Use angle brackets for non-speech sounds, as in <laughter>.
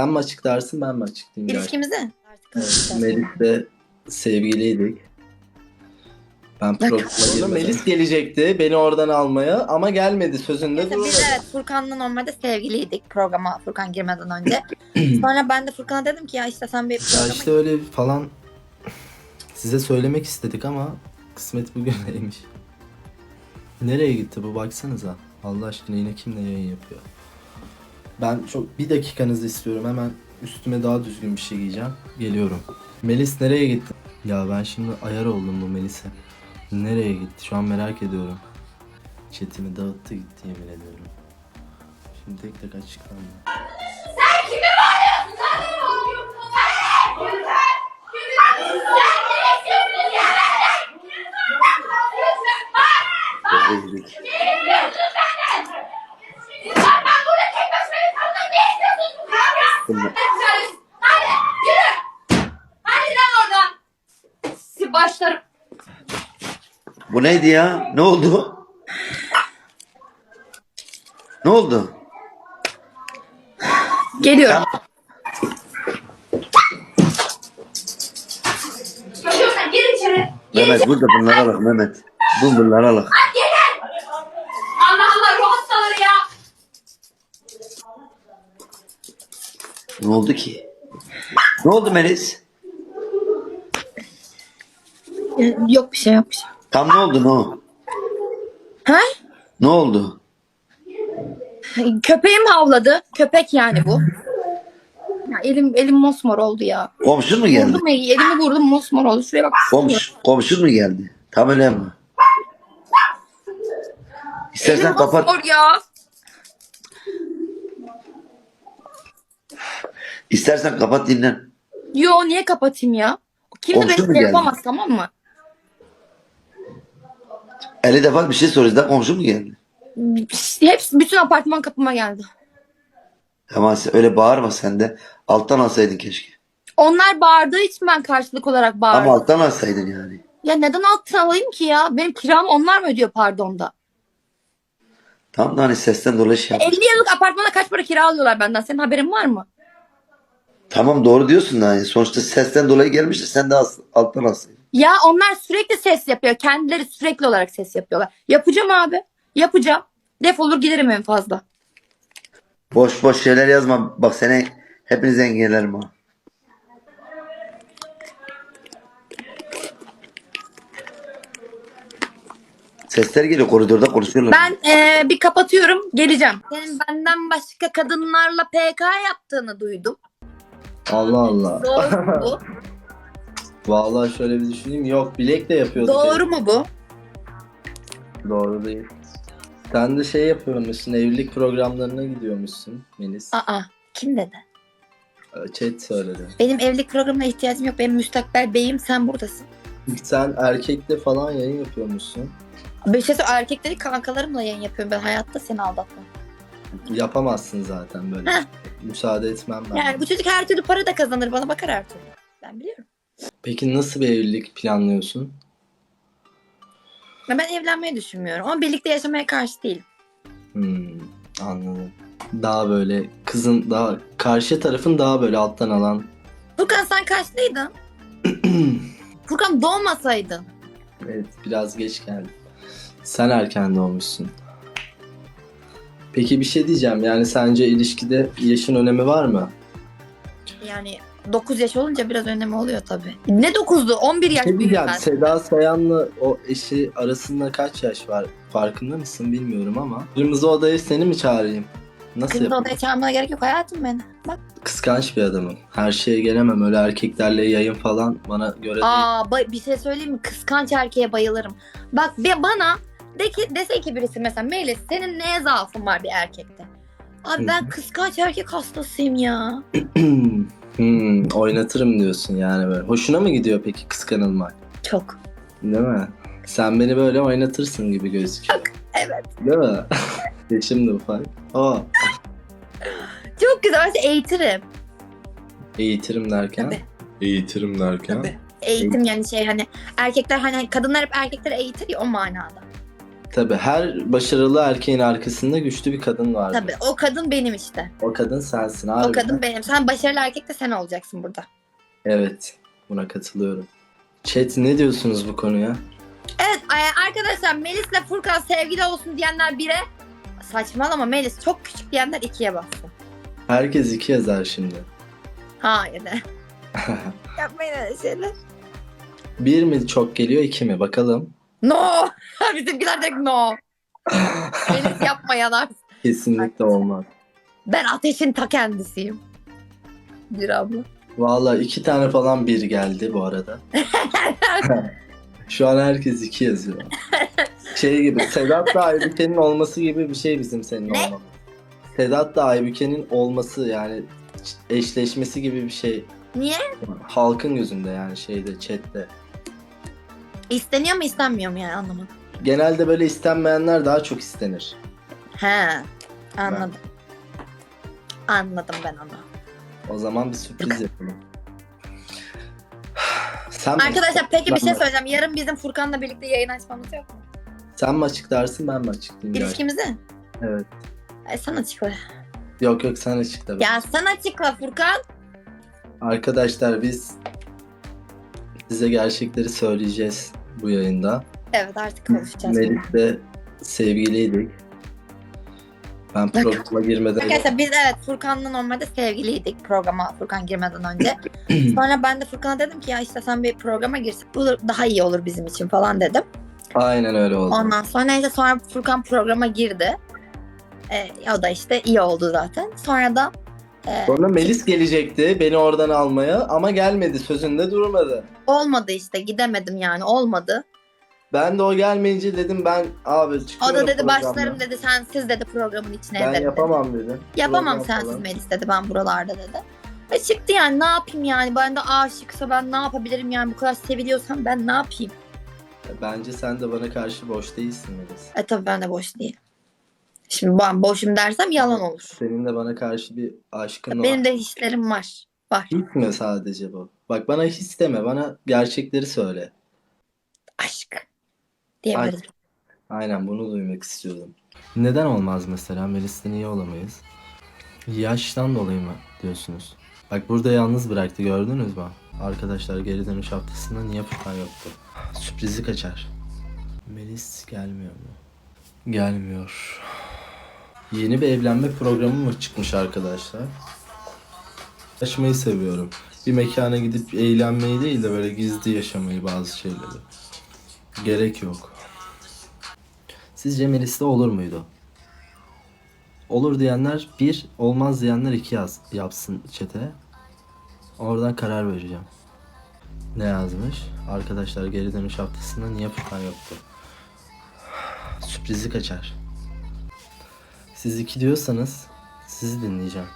Sen mi açıklarsın ben mi açıklayayım? gerçi? İlişkimizi. Evet, Melis'le sevgiliydik. Ben programa girdim. Melis <laughs> gelecekti beni oradan almaya ama gelmedi sözünde Neyse, durmadı. biz evet Furkan'la normalde sevgiliydik programa Furkan girmeden önce. <clears throat> Sonra ben de Furkan'a dedim ki ya işte sen bir Ya programa işte öyle falan <laughs> size söylemek istedik ama kısmet bugüneymiş. Nereye gitti bu baksanıza. Allah aşkına yine kimle yayın yapıyor. Ben çok bir dakikanızı istiyorum hemen üstüme daha düzgün bir şey giyeceğim. Geliyorum. Melis nereye gitti? Ya ben şimdi ayar oldum bu Melis'e. Nereye gitti? Şu an merak ediyorum. Chatimi dağıttı gitti yemin ediyorum. Şimdi tek tek açıklandı. Başlarım. Bu neydi ya? Ne oldu? Ne oldu? Geliyorum. Çocuğum gir içeri. Mehmet burada bunlara bak Mehmet. Bu bunlara bak. Allah Allah ruh hastaları ya. Ne oldu ki? Ne oldu Melis? Yok bir şey yok bir şey. Tam ne oldu ne o? Ha? Ne oldu? Köpeğim havladı. Köpek yani bu. Ya elim elim mosmor oldu ya. Komşun mu geldi? Vurdum eli- elimi vurdum mosmor oldu. Şuraya bak. Komş, komşun mu geldi? Tam öyle mi? İstersen Elim kapat. mosmor ya. İstersen kapat dinlen. Yo niye kapatayım ya? Kimse Komşu beni mu şey geldi? yapamaz tamam mı? 50 defa bir şey soruyoruz da komşu mu geldi? Hepsi bütün apartman kapıma geldi. Ama sen öyle bağırma sen de. Alttan alsaydın keşke. Onlar bağırdığı için ben karşılık olarak bağırdım. Ama alttan alsaydın yani. Ya neden alttan alayım ki ya? Benim kiramı onlar mı ödüyor pardon da? Tam da hani sesten dolayı şey yapmış. 50 yıllık apartmana kaç para kira alıyorlar benden? Senin haberin var mı? Tamam doğru diyorsun da hani sonuçta sesten dolayı gelmiş de sen de as- alttan alsaydın. Ya onlar sürekli ses yapıyor. Kendileri sürekli olarak ses yapıyorlar. Yapacağım abi. Yapacağım. Defolur giderim en fazla. Boş boş şeyler yazma. Bak seni hepiniz engellerim ha. Sesler geliyor koridorda konuşuyorlar. Ben eee, bir kapatıyorum. Geleceğim. Senin benden başka kadınlarla PK yaptığını duydum. Allah Allah. <laughs> Doğru mu bu? Vallahi şöyle bir düşüneyim. Yok bilekle yapıyorduk. Doğru mu bu? Doğru değil. Sen de şey yapıyormuşsun, evlilik programlarına gidiyormuşsun Melis. Aa. Kim dedi? Chat söyledi. Benim evlilik programına ihtiyacım yok. Benim müstakbel beyim sen buradasın. Sen erkekle falan yayın yapıyormuşsun. Bir şey söyleyeyim, erkekleri kankalarımla yayın yapıyorum. Ben hayatta seni aldatmam. Yapamazsın zaten böyle. Heh. Müsaade etmem ben. Yani bu çocuk her türlü para da kazanır. Bana bakar her türlü. Ben biliyorum. Peki nasıl bir evlilik planlıyorsun? Ben evlenmeyi düşünmüyorum. Ama birlikte yaşamaya karşı değilim. Hmm, anladım. Daha böyle kızın daha karşı tarafın daha böyle alttan alan. Furkan sen kaçlıydın? <clears throat> Furkan doğmasaydın. evet biraz geç geldim. Sen erken doğmuşsun. Peki bir şey diyeceğim. Yani sence ilişkide yaşın önemi var mı? Yani 9 yaş olunca biraz önemi oluyor tabii. Ne 9'du? 11 yaş Ne büyüğüm diyeceğim? ben. Seda Sayan'la o eşi arasında kaç yaş var? Farkında mısın bilmiyorum ama. Kırmızı odaya seni mi çağırayım? Nasıl Kırmızı yapayım? odaya çağırmana gerek yok hayatım benim. Bak. Kıskanç bir adamım. Her şeye gelemem. Öyle erkeklerle yayın falan bana göre değil. Aa ba- bir şey söyleyeyim mi? Kıskanç erkeğe bayılırım. Bak be- bana de ki, dese ki birisi mesela Melis senin neye zaafın var bir erkekte? Abi ben kıskanç erkek hastasıyım ya. <clears throat> hmm, oynatırım diyorsun yani böyle. Hoşuna mı gidiyor peki kıskanılmak? Çok. Değil mi? Sen beni böyle oynatırsın gibi gözüküyor. Evet. Değil mi? <laughs> Yaşım da ufak. Aa, Çok güzel. Seni eğitirim. eğitirim derken. Tabii. Eğitirim derken. Eğitim yani şey hani erkekler hani kadınlar hep erkekleri eğitir ya o manada. Tabii her başarılı erkeğin arkasında güçlü bir kadın var. Tabii o kadın benim işte. O kadın sensin O harbiden. kadın benim. Sen başarılı erkek de sen olacaksın burada. Evet. Buna katılıyorum. Chat ne diyorsunuz bu konuya? Evet arkadaşlar Melis'le Furkan sevgili olsun diyenler bire saçmalama Melis çok küçük diyenler ikiye bassın. Herkes iki yazar şimdi. Hayır. <laughs> <laughs> Yapmayın öyle şeyler. Bir mi çok geliyor iki mi? Bakalım. No. <laughs> Bizimkiler direkt no. Melis yapma yanar. Kesinlikle olmaz. Ben ateşin ta kendisiyim. Bir abla. Vallahi iki tane falan bir geldi bu arada. <laughs> Şu an herkes iki yazıyor. Şey gibi Sedat da Aybüke'nin olması gibi bir şey bizim senin Ne? olmamız. Sedat da Aybüke'nin olması yani eşleşmesi gibi bir şey. Niye? Halkın gözünde yani şeyde chatte. İsteniyor mu istenmiyor mu yani anlamadım. Genelde böyle istenmeyenler daha çok istenir. He. Anladım. Anladım ben onu. O zaman bir sürpriz yapalım. Sen Arkadaşlar peki bir şey Ben- söyleyeceğim. Yarın bizim Furkan'la birlikte yayın açmamız yok mu? sen mi açıklarsın ben mi açıklayayım? İlişkimizi? Evet. Ay sen açıkla. Yok yok sen açıkla. Ya sen açıkla Furkan. Arkadaşlar biz size gerçekleri söyleyeceğiz bu yayında. Evet artık konuşacağız. Melis'le sevgiliydik. Ben programa girmeden Arkadaşlar biz evet Furkan'la normalde sevgiliydik programa Furkan girmeden önce. <clears throat> Sonra ben de Furkan'a dedim ki ya işte sen bir programa girsin. Bu daha iyi olur bizim için falan dedim. aynen öyle oldu. Ondan sonra işte sonra Furkan programa girdi. Ee, o da işte iyi oldu zaten. Sonra da e, Sonra Melis gelecekti beni oradan almaya ama gelmedi sözünde durmadı. olmadı işte gidemedim yani olmadı. Ben de o gelmeyince dedim ben abi O çıkıyorum da dedi programdan. başlarım dedi sensiz dedi programın içine Ben ederim dedi. yapamam dedim. Yapamam Program sensiz falan. Melis dedi ben buralarda dedi. E çıktı yani ne yapayım yani ben de aşıksa ben ne yapabilirim yani bu kadar seviliyorsam ben ne yapayım? Bence sen de bana karşı boş değilsin Melis. E tabii ben de boş değilim. Şimdi ben boşum dersem yalan olur. Senin de bana karşı bir aşkın Benim var. de hislerim var. Var. His mi sadece bu? Bak bana his deme bana gerçekleri söyle. Aşk. Diyebiliriz. Aynen bunu duymak istiyordum. Neden olmaz mesela? Melis'te niye olamayız? Yaştan dolayı mı diyorsunuz? Bak burada yalnız bıraktı gördünüz mü? Arkadaşlar geri dönüş haftasında niye Furkan yoktu? Sürprizi kaçar. Melis gelmiyor mu? Gelmiyor. Yeni bir evlenme programı mı çıkmış arkadaşlar? Yaşamayı seviyorum. Bir mekana gidip eğlenmeyi değil de böyle gizli yaşamayı bazı şeyleri. Gerek yok. Sizce Melis'te olur muydu? Olur diyenler bir, olmaz diyenler iki yaz, yapsın çete. Oradan karar vereceğim. Ne yazmış? Arkadaşlar geri dönüş haftasında niye Furkan yoktu? <sighs> Sürprizi kaçar. Siz iki diyorsanız sizi dinleyeceğim.